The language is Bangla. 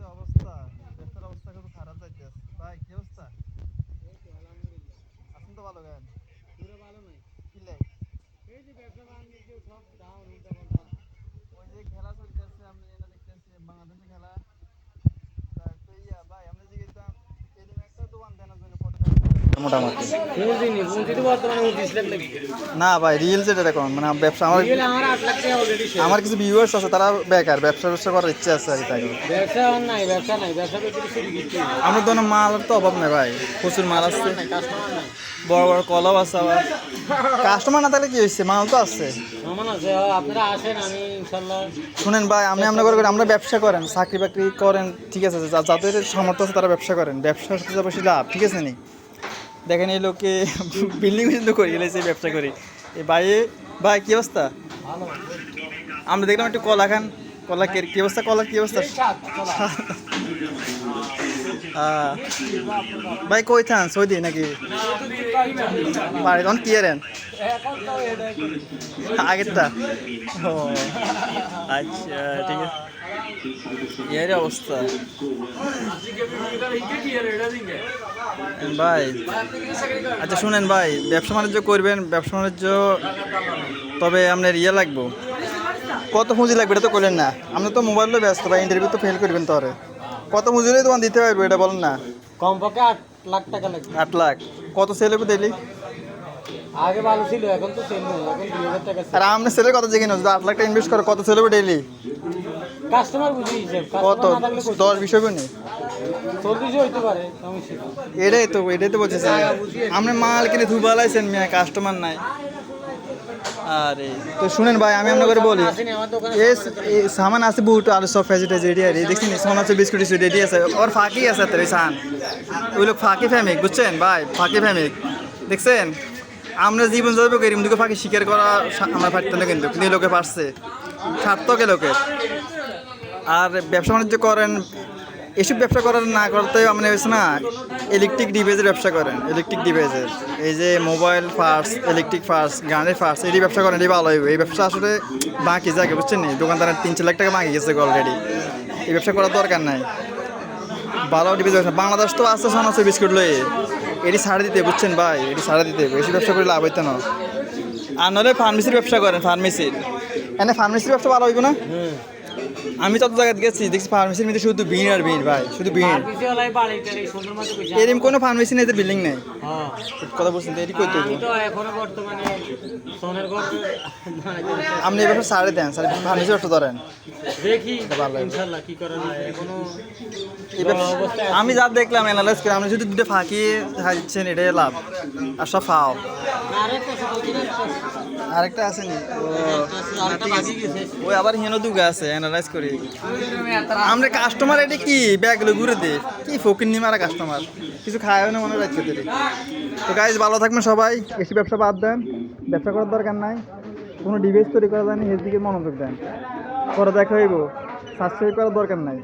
যে অবস্থা দেশের অবস্থা খুব খারাপ যাইতেছে। ভাই কি অবস্থা? এখন তো ভালো গান। পুরো ভালো নাই কিলে এই যে ব্যবসা ওই যে খেলা চলতেছে মোটামুটি। না ভাই রিয়েল যেটা এখন মানে ব্যবসা আমার আমার কিছু ভিউয়ার্স আছে তারা বেকার ব্যবসা ব্যবসা করার ইচ্ছা আছে আর কি তাই ব্যবসা ব্যবসা ব্যবসা আমরা তো মাল তো অভাব নেই ভাই প্রচুর মাল নাই বড় বড় কলাও আছে আবার। কাস্টমার না থাকলে কি হয়েছে? মাল তো আছে। আছে শুনেন ভাই আমি আমরা করে আমরা ব্যবসা করেন চাকরি বাকরি করেন ঠিক আছে যা- যাদের সামর্থ্য আছে তারা ব্যবসা করেন। ব্যবসার সাথে বেশি লাভ ঠিক আছে নি? দেখেন এই লোকে বিল্ডিং পর্যন্ত করি গেলে সেই ব্যবসা করি। এই ভাই ভাই, কী অবস্থা? আমরা দেখলাম একটু কলা খান, কলা কে- কি অবস্থা কলা কি অবস্থা? ভাই কই থান, সৌদি নাকি? বাড়ি তখন কি এরেন আগেরটা। ও আচ্ছা ঠিক আছে। এর অবস্থা। ভাই আচ্ছা শুনেন ভাই ব্যবসা বাণিজ্য করবেন ব্যবসা বাণিজ্য তবে আপনার ইয়ে লাগবো। কত পুঁজি লাগবে এটা তো করলেন না। আপনি তো মোবাইলে ব্যস্ত বা ইন্টারভিউ তো ফেল করবেন তো আরে। কত হলে তোমার দিতে পারব এটা বলেন না। কমপক্ষে আট লাখ টাকা লাগবে। আট লাখ। কত সেল হবে ডেলি আগে ভালো ছিল এখন তো সেল নেই। এখন দুই হাজার টাকা আর আপনার সেলের কত জেগে যদি আট লাখ টাকা ইনভেস্ট করো কত সেল হবে ডেলি কাস্টমার বুঝি হিসেব কত? দশ বিশ নেই। এটাই তো এটাই তো বলতেছি। আপনি মাল কিনে ধুবালাইছেন মিয়া কাস্টমার নাই। আরে তো শুনেন ভাই আমি আপনাকে করে বলি। এ সামান আছে বুট আর সব ফেজিটেজ রেডি আর দেখছেন সামান আছে বিস্কুট টিস্কুট রেডি আছে। ওর ফাঁকি আছে তো সান ওই লোক ফাঁকি ফ্যামিক বুঝছেন? ভাই ফাঁকি ফ্যামিক দেখছেন? আমরা জীবন যাবে করি দুটো ফাঁকি স্বীকার করা আমরা পারতাম না কিন্তু কিন্তু লোকে পারছে। সার্থকে লোকে আর ব্যবসা বাণিজ্য করেন, এসব ব্যবসা করার না করতে মানে হয়েছে না ইলেকট্রিক ডিভাইসের ব্যবসা করেন ইলেকট্রিক ডিভাইসের এই যে মোবাইল পার্টস ইলেকট্রিক পার্টস গানের পার্টস এটি ব্যবসা করেন এটি ভালো হইবে এই ব্যবসা আসলে বাকি যাকে বুঝছেন নি? দোকানদারের তিন চার লাখ টাকা বাকি গেছে অলরেডি এই ব্যবসা করার দরকার নাই। ভালো ডিভাইস ব্যবসা। বাংলাদেশ তো আসতে শোনা আছে বিস্কুট লয়ে। এটি ছাড়ে দিতে, বুঝছেন ভাই? এটি ছাড়ে দিতে। বেশি ব্যবসা করে লাভ হইতো না। আর নাহলে ফার্মেসির ব্যবসা করেন ফার্মেসির এনে ফার্মেসির ব্যবসা ভালো হইব না? আমি যত জায়গায় গেছি দেখছি ফার্মেসির মধ্যে শুধু ভিড় আর ভিড় ভাই শুধু ভিড়। এরকম কোনো ফার্মেসি নেই বিল্ডিং নেই। হ্যাঁ। কথা বলছেন এটি কই তো আপনি এবার সাড়ে দেন স্যার ফার্মেসি ব্যবসা ধরেন। আমি যা দেখলাম অ্যানালাইজ করে আপনি যদি দুটো ফাঁকি দিচ্ছেন এটাই লাভ। আর সব ফাও। আরেকটা আছে নি ওই আবার হেনো দুগা আছে অ্যানালাইজ করি। আমরা কাস্টমার এটা কি? ব্যাগগুলো ঘুরে দে। কি ফকির নিমারা কাস্টমার কিছু খায় না মনে রাখছে তোর। তো গাইজ ভালো থাকবেন সবাই। বেশি ব্যবসা বাদ দেন। ব্যবসা করার দরকার নাই। কোনো ডিভাইস তৈরি করা যায়নি এর দিকে মনোযোগ দেন। পরে দেখা হইব। সাবস্ক্রাইব করার দরকার নাই।